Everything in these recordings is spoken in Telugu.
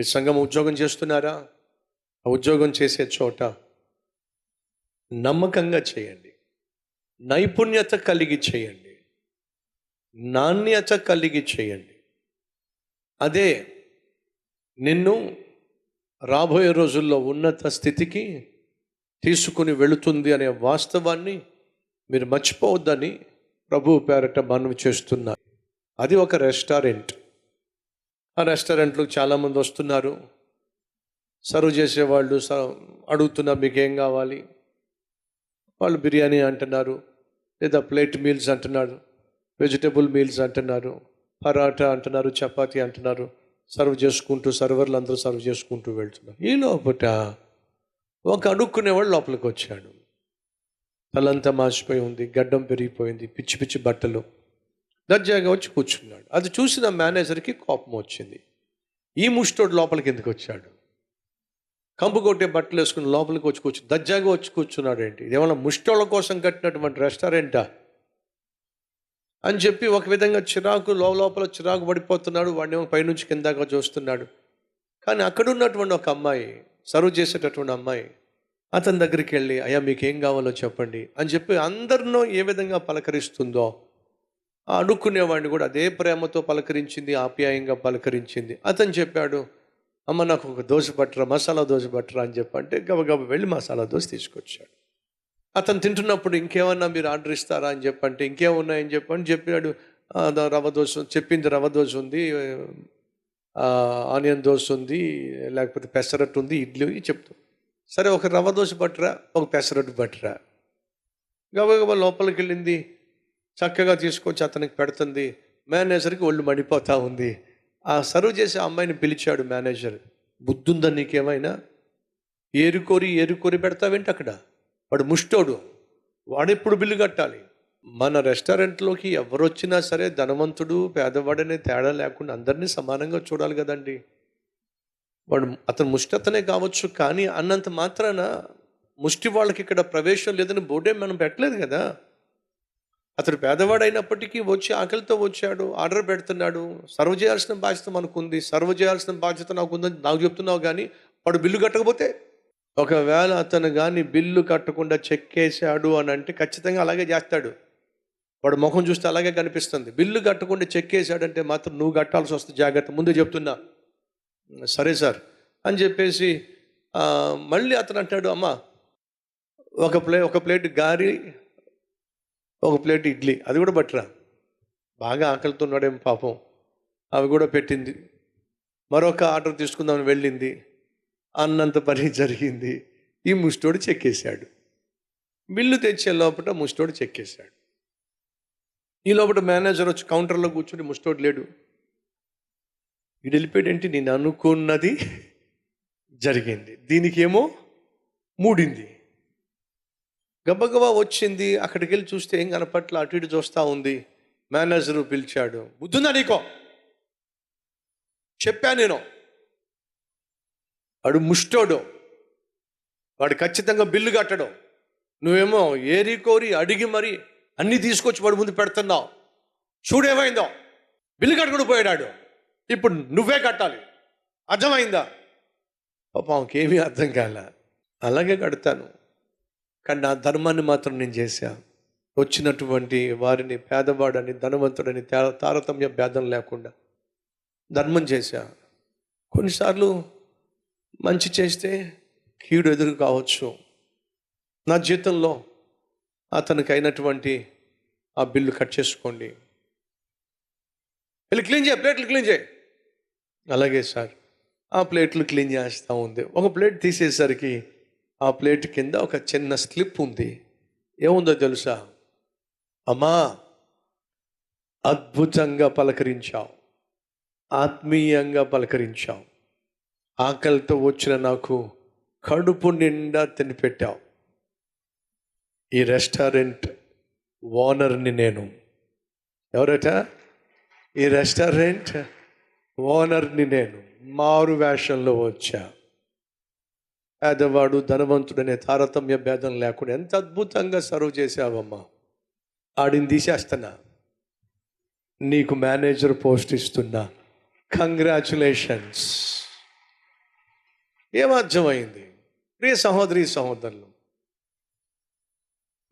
మీ సంఘం ఉద్యోగం చేస్తున్నారా? ఆ ఉద్యోగం చేసే చోట నమ్మకంగా చేయండి. నైపుణ్యత కలిగి చేయండి. నాణ్యత కలిగి చేయండి. అదే నిన్ను రాబోయే రోజుల్లో ఉన్నత స్థితికి తీసుకుని వెళుతుంది అనే వాస్తవాన్ని మీరు మర్చిపోవద్దని ప్రభు పేరట మనవి చేస్తున్నారు అది ఒక రెస్టారెంట్. ఆ రెస్టారెంట్లో చాలామంది వస్తున్నారు. సర్వ్ చేసేవాళ్ళు స అడుగుతున్నారు మీకు ఏం కావాలి? వాళ్ళు బిర్యానీ అంటున్నారు లేదా ప్లేట్ మీల్స్ అంటున్నారు వెజిటబుల్ మీల్స్ అంటున్నారు పరాటా అంటున్నారు చపాతి అంటున్నారు సర్వ్ చేసుకుంటూ సర్వర్లు అందరూ సర్వ్ చేసుకుంటూ వెళ్తున్నారు. ఈ లోపట ఒక అడుక్కునేవాడు లోపలికి వచ్చాడు తలంతా మాసిపోయి ఉంది గడ్డం పెరిగిపోయింది పిచ్చి పిచ్చి బట్టలు. దర్జాగా వచ్చి కూర్చున్నాడు. అది చూసిన మేనేజర్కి కోపం వచ్చింది. ఈ ముష్టోడు లోపలికి ఎందుకు వచ్చాడు? కంపు కొట్టే బట్టలు వేసుకుని లోపలికి వచ్చి కూర్చు దర్జాగా వచ్చి కూర్చున్నాడు ఏంటి? ఏమైనా ముష్టోళ్ళ కోసం కట్టినటువంటి రెస్టారెంటా? అని చెప్పి ఒక విధంగా చిరాకు లోపల చిరాకు పడిపోతున్నాడు. వాడిని పైనుంచి కిందాక చూస్తున్నాడు. కానీ అక్కడ ఉన్నటువంటి ఒక అమ్మాయి సర్వ్ చేసేటటువంటి అమ్మాయి అతని దగ్గరికి వెళ్ళి అయ్యా మీకు ఏం కావాలో చెప్పండి అని చెప్పి అందరినో ఏ విధంగా పలకరిస్తుందో అనుకునేవాడిని కూడా అదే ప్రేమతో పలకరించింది ఆప్యాయంగా పలకరించింది. అతను చెప్పాడు అమ్మ నాకు ఒక దోశ పట్టరా మసాలా దోశ పట్టరా అని చెప్పంటే గబగబ వెళ్ళి మసాలా దోశ తీసుకొచ్చాడు. అతను తింటున్నప్పుడు ఇంకేమన్నా మీరు ఆర్డర్ ఇస్తారా అని చెప్పంటే ఇంకేమున్నాయని చెప్పని చెప్పాడు. రవ రవ్వ దోశ చెప్పింది రవ దోశ ఉంది ఆనియన్ దోశ ఉంది లేకపోతే పెసరట్టు ఉంది ఇడ్లీ చెప్తూ. సరే ఒక రవ దోశ పట్టరా ఒక పెసరట్టు పట్టరా గబగబా లోపలికి వెళ్ళింది. చక్కగా తీసుకొచ్చి అతనికి పెడుతుంది. మేనేజర్కి ఒళ్ళు మడిపోతూ ఉంది. ఆ సర్వ్ చేసే అమ్మాయిని పిలిచాడు మేనేజర్. బుద్ధుందా నీకేమైనా? ఏరుకోరి ఏరుకోరి పెడతావేంటి అక్కడ? వాడు ముష్టోడు. వాడెప్పుడు బిల్లు కట్టాలి? మన రెస్టారెంట్లోకి ఎవరు వచ్చినా సరే ధనవంతుడు పేదవాడనే తేడా లేకుండా అందరినీ సమానంగా చూడాలి కదండి. వాడు అతను ముష్టతనే కావచ్చు కానీ అన్నంత మాత్రాన ముష్టి వాళ్ళకి ఇక్కడ ప్రవేశం లేదని బోర్డే మనం పెట్టలేదు కదా. అతడు పేదవాడైనప్పటికీ వచ్చి ఆకలితో వచ్చాడు ఆర్డర్ పెడుతున్నాడు. సర్వ్ చేయాల్సిన బాధ్యత మనకుంది. సర్వ్ చేయాల్సిన బాధ్యత నాకు ఉందని నాకు చెప్తున్నావు కానీ వాడు బిల్లు కట్టకపోతే? ఒకవేళ అతను కానీ బిల్లు కట్టకుండా చెక్కేశాడు అని అంటే ఖచ్చితంగా అలాగే చేస్తాడు. వాడు ముఖం చూస్తే అలాగే కనిపిస్తుంది. బిల్లు కట్టకుండా చెక్కేశాడంటే మాత్రం నువ్వు కట్టాల్సి వస్తుంది. జాగ్రత్త. ముందే చెప్తున్నా. సరే సార్. అని చెప్పేసి మళ్ళీ అతను అంటాడు అమ్మ ఒక ప్లే ఒక ప్లేట్ గారి ఒక ప్లేట్ ఇడ్లీ. అది కూడా బట్టరా బాగా ఆకలితో ఉన్నాడేమో పాపం. అవి కూడా పెట్టింది. మరొక ఆర్డర్ తీసుకుందామని వెళ్ళింది. అన్నంత పని జరిగింది. ఈ ముష్టోడు చెక్కేశాడు. బిల్లు తెచ్చే లోపల ముష్టోడు చెక్కేశాడు. ఈ లోపల మేనేజర్ వచ్చి కౌంటర్లో కూర్చుని ముష్టోడు లేడు. ఇది వెళ్ళిపోయాడంటే నేను అనుకున్నది జరిగింది. దీనికేమో మూడింది. గబగబా వచ్చింది. అక్కడికి వెళ్ళి చూస్తే ఏం కనపట్ల అటు ఇటు చూస్తూ ఉంది. మేనేజరు పిలిచాడు బుద్ధుందా నీకో? చెప్పా నేను. వాడు ముష్టోడు. వాడు ఖచ్చితంగా బిల్లు కట్టడు. నువ్వేమో ఏరి కోరి అడిగి మరి అన్నీ తీసుకొచ్చి వాడు ముందు పెడుతున్నావు. చూడేమైందో? బిల్లు కట్టుకుని పోయాడు ఇప్పుడు నువ్వే కట్టాలి. అర్థమైందా? పాపం ఆమెకేమీ అర్థం కాల. అలాగే కడతాను. కానీ నా ధర్మాన్ని మాత్రం నేను చేశా. వచ్చినటువంటి వారిని పేదవాడని ధనవంతుడని తా- తారతమ్య భేదం లేకుండా ధర్మం చేశా. కొన్నిసార్లు మంచి చేస్తే కీడు ఎదురు కావచ్చు. నా జీతంలో అతనికి అయినటువంటి ఆ బిల్లు కట్ చేసుకోండి. వెళ్ళి క్లీన్ చేయ ప్లేట్లు క్లీన్ చేయి. అలాగే సార్ ఆ ప్లేట్లు క్లీన్ చేస్తూ ఉంది. ఒక ప్లేట్ తీసేసరికి ఆ ప్లేట్ కింద ఒక చిన్న స్లిప్ ఉంది. ఏముందో తెలుసా? అమ్మా అద్భుతంగా పలకరించావు. ఆత్మీయంగా పలకరించావు. ఆకలితో వచ్చిన నాకు కడుపు నిండా తినిపెట్టావు. ఈ రెస్టారెంట్ ఓనర్ని నేను. ఎవరట? ఈ రెస్టారెంట్ ఓనర్ని నేను. మారు వేషంలో వచ్చా. పేదవాడు ధనవంతుడనే తారతమ్య భేదం లేకుండా ఎంత అద్భుతంగా సర్వ్ చేసావమ్మా ఆడిని తీసేస్తున్నా. నీకు మేనేజర్ పోస్ట్ ఇస్తున్నా. కంగ్రాచులేషన్స్ ఏమర్థమైంది ప్రియ సహోదరి సహోదరులు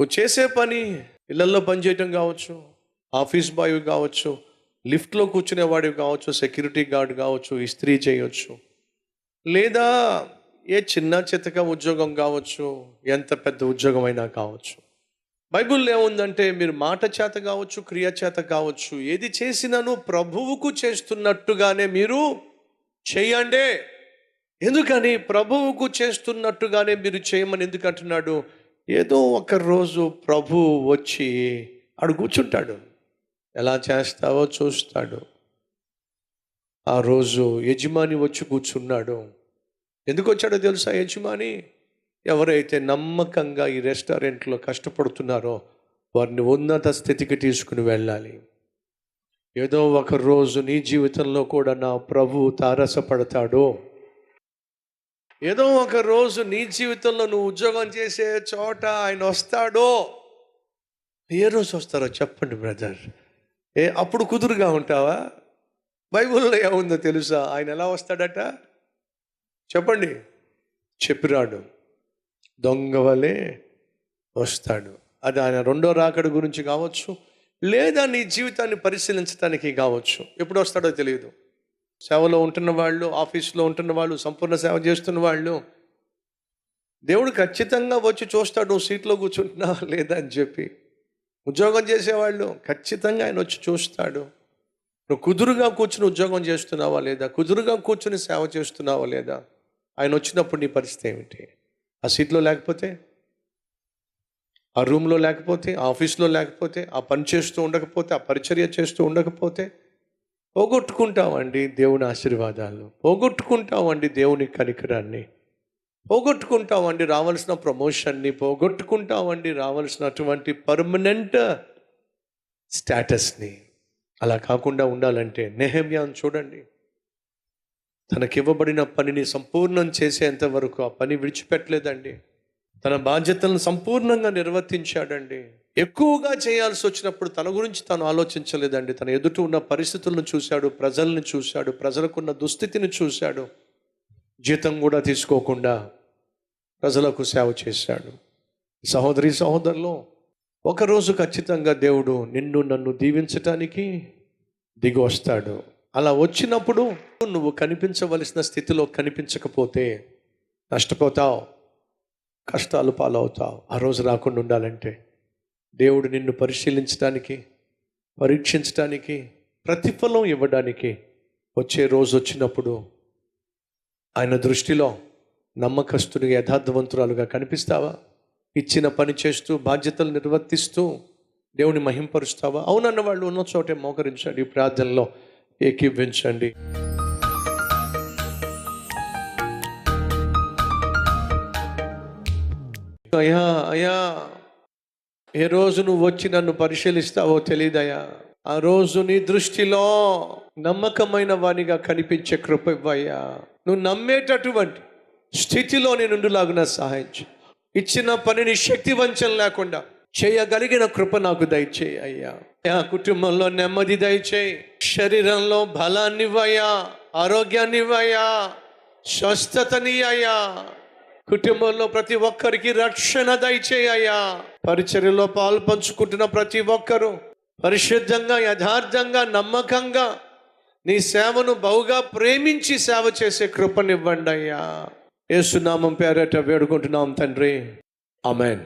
నువ్వు చేసే పని ఇళ్ళలో పనిచేయటం కావచ్చు ఆఫీస్ బాయ్ కావచ్చు లిఫ్ట్లో కూర్చునేవాడివి కావచ్చు సెక్యూరిటీ గార్డ్ కావచ్చు ఇస్త్రీ చేయొచ్చు లేదా ఏ చిన్న చితక ఉద్యోగం కావచ్చు ఎంత పెద్ద ఉద్యోగం అయినా కావచ్చు. బైబిల్లో ఏముందంటే మీరు మాట చేత కావచ్చు క్రియ చేత కావచ్చు ఏది చేసినాను ప్రభువుకు చేస్తున్నట్టుగానే మీరు చేయండి. ఎందుకని? ప్రభువుకు చేస్తున్నట్టుగానే మీరు చేయమని ఎందుకు అంటున్నాడు? ఏదో ఒక రోజు ప్రభు వచ్చి ఆడు కూర్చుంటాడు. ఎలా చేస్తావో చూస్తాడు. ఆ రోజు యజమాని వచ్చి కూర్చున్నాడు. ఎందుకు వచ్చాడో తెలుసా యజమాని? ఎవరైతే నమ్మకంగా ఈ రెస్టారెంట్లో కష్టపడుతున్నారో వారిని ఉన్నత స్థితికి తీసుకుని వెళ్ళాలి. ఏదో ఒక రోజు నీ జీవితంలో కూడా నా ప్రభు తారసపడతాడో. ఏదో ఒక రోజు నీ జీవితంలో నువ్వు ఉద్యోగం చేసే చోట ఆయన వస్తాడో. ఏ రోజు వస్తారో చెప్పండి బ్రదర్. ఏ అప్పుడు కుదురుగా ఉంటావా? బైబిల్లో ఏముందో తెలుసా? ఆయన ఎలా వస్తాడట? చెప్పండి. చెప్పిరాడు. దొంగవలే వస్తాడు. అది ఆయన రెండో రాకడ గురించి కావచ్చు లేదా నీ జీవితాన్ని పరిశీలించడానికి కావచ్చు. ఎప్పుడు వస్తాడో తెలియదు. సేవలో ఉంటున్న వాళ్ళు ఆఫీస్లో ఉంటున్న వాళ్ళు సంపూర్ణ సేవ చేస్తున్న వాళ్ళు దేవుడు ఖచ్చితంగా వచ్చి చూస్తాడు నువ్వు సీట్లో కూర్చుంటున్నా లేదా? అని చెప్పి. ఉద్యోగం చేసేవాళ్ళు ఖచ్చితంగా ఆయన వచ్చి చూస్తాడు. నువ్వు కుదురుగా కూర్చుని ఉద్యోగం చేస్తున్నావా లేదా? కుదురుగా కూర్చుని సేవ చేస్తున్నావా లేదా? ఆయన వచ్చినప్పుడు నీ పరిస్థితి ఏమిటి? ఆ సీట్లో లేకపోతే? ఆ రూమ్లో లేకపోతే? ఆ ఆఫీస్లో లేకపోతే? ఆ పని చేస్తూ ఉండకపోతే? ఆ పరిచర్య చేస్తూ ఉండకపోతే? పోగొట్టుకుంటామండి దేవుని ఆశీర్వాదాలు. పోగొట్టుకుంటామండి దేవుని కనికరాన్ని. పోగొట్టుకుంటామండి రావాల్సిన ప్రమోషన్ని. పోగొట్టుకుంటామండి రావాల్సినటువంటి పర్మనెంట్ స్టేటస్ని. అలా కాకుండా ఉండాలంటే నెహమ్యాన్ చూడండి. తనకివ్వబడిన పనిని సంపూర్ణం చేసేంత వరకు ఆ పని విడిచిపెట్టలేదండి. తన బాధ్యతలను సంపూర్ణంగా నిర్వర్తించాడండి. ఎక్కువగా చేయాల్సి వచ్చినప్పుడు తన గురించి తాను ఆలోచించలేదండి. తన ఎదుట ఉన్న పరిస్థితులను చూశాడు ప్రజల్ని చూశాడు ప్రజలకున్న దుస్థితిని చూశాడు. జీతం కూడా తీసుకోకుండా ప్రజలకు సేవ చేశాడు. సహోదరి సహోదరులు ఒకరోజు ఖచ్చితంగా దేవుడు నిన్ను నన్ను దీవించటానికి దిగి వస్తాడు. అలా వచ్చినప్పుడు నువ్వు కనిపించవలసిన స్థితిలో కనిపించకపోతే నష్టపోతావు కష్టాలు పాలవుతావు. ఆ రోజు రాకుండా ఉండాలంటే దేవుడు నిన్ను పరిశీలించడానికి పరీక్షించడానికి ప్రతిఫలం ఇవ్వడానికి వచ్చే రోజు వచ్చినప్పుడు ఆయన దృష్టిలో నమ్మకస్తుని యథార్థవంతురాలుగా కనిపిస్తావా? ఇచ్చిన పని చేస్తూ బాధ్యతలు నిర్వర్తిస్తూ దేవుని మహింపరుస్తావా? అవునన్న వాళ్ళు ఉన్న చోటే మోకరించాడు ఈ ప్రార్థనలో. ఏకీభవించండి. అయ్యా అయ్యా ఏ రోజు నువ్వు వచ్చి నన్ను పరిశీలిస్తావో తెలియదయ్యా ఆ రోజు నీ దృష్టిలో నమ్మకమైన వానిగా కనిపించే కృప ఇవ్వయ్యా. నువ్వు నమ్మేటటువంటి స్థితిలో నేను సహాయం సహాయించు ఇచ్చిన పనిని శక్తి వంచన లేకుండా చేయగలిగిన కృప నాకు దయచేయి అయ్యా. ఆ కుటుంబంలో నెమ్మది దయచేయి. శరీరంలో బలాన్ని ఇవ్వయ్యా. ఆరోగ్యాన్ని స్వస్థతని అయ్యా కుటుంబంలో ప్రతి ఒక్కరికి రక్షణ దయచేయ్యా పరిచర్యలో పాలు పంచుకుంటున్న ప్రతి ఒక్కరూ పరిశుద్ధంగా యథార్థంగా నమ్మకంగా నీ సేవను బహుగా ప్రేమించి సేవ చేసే కృపనివ్వండి అయ్యా. ఏసునామం పేరట వేడుకుంటున్నాం తండ్రి. అమెన్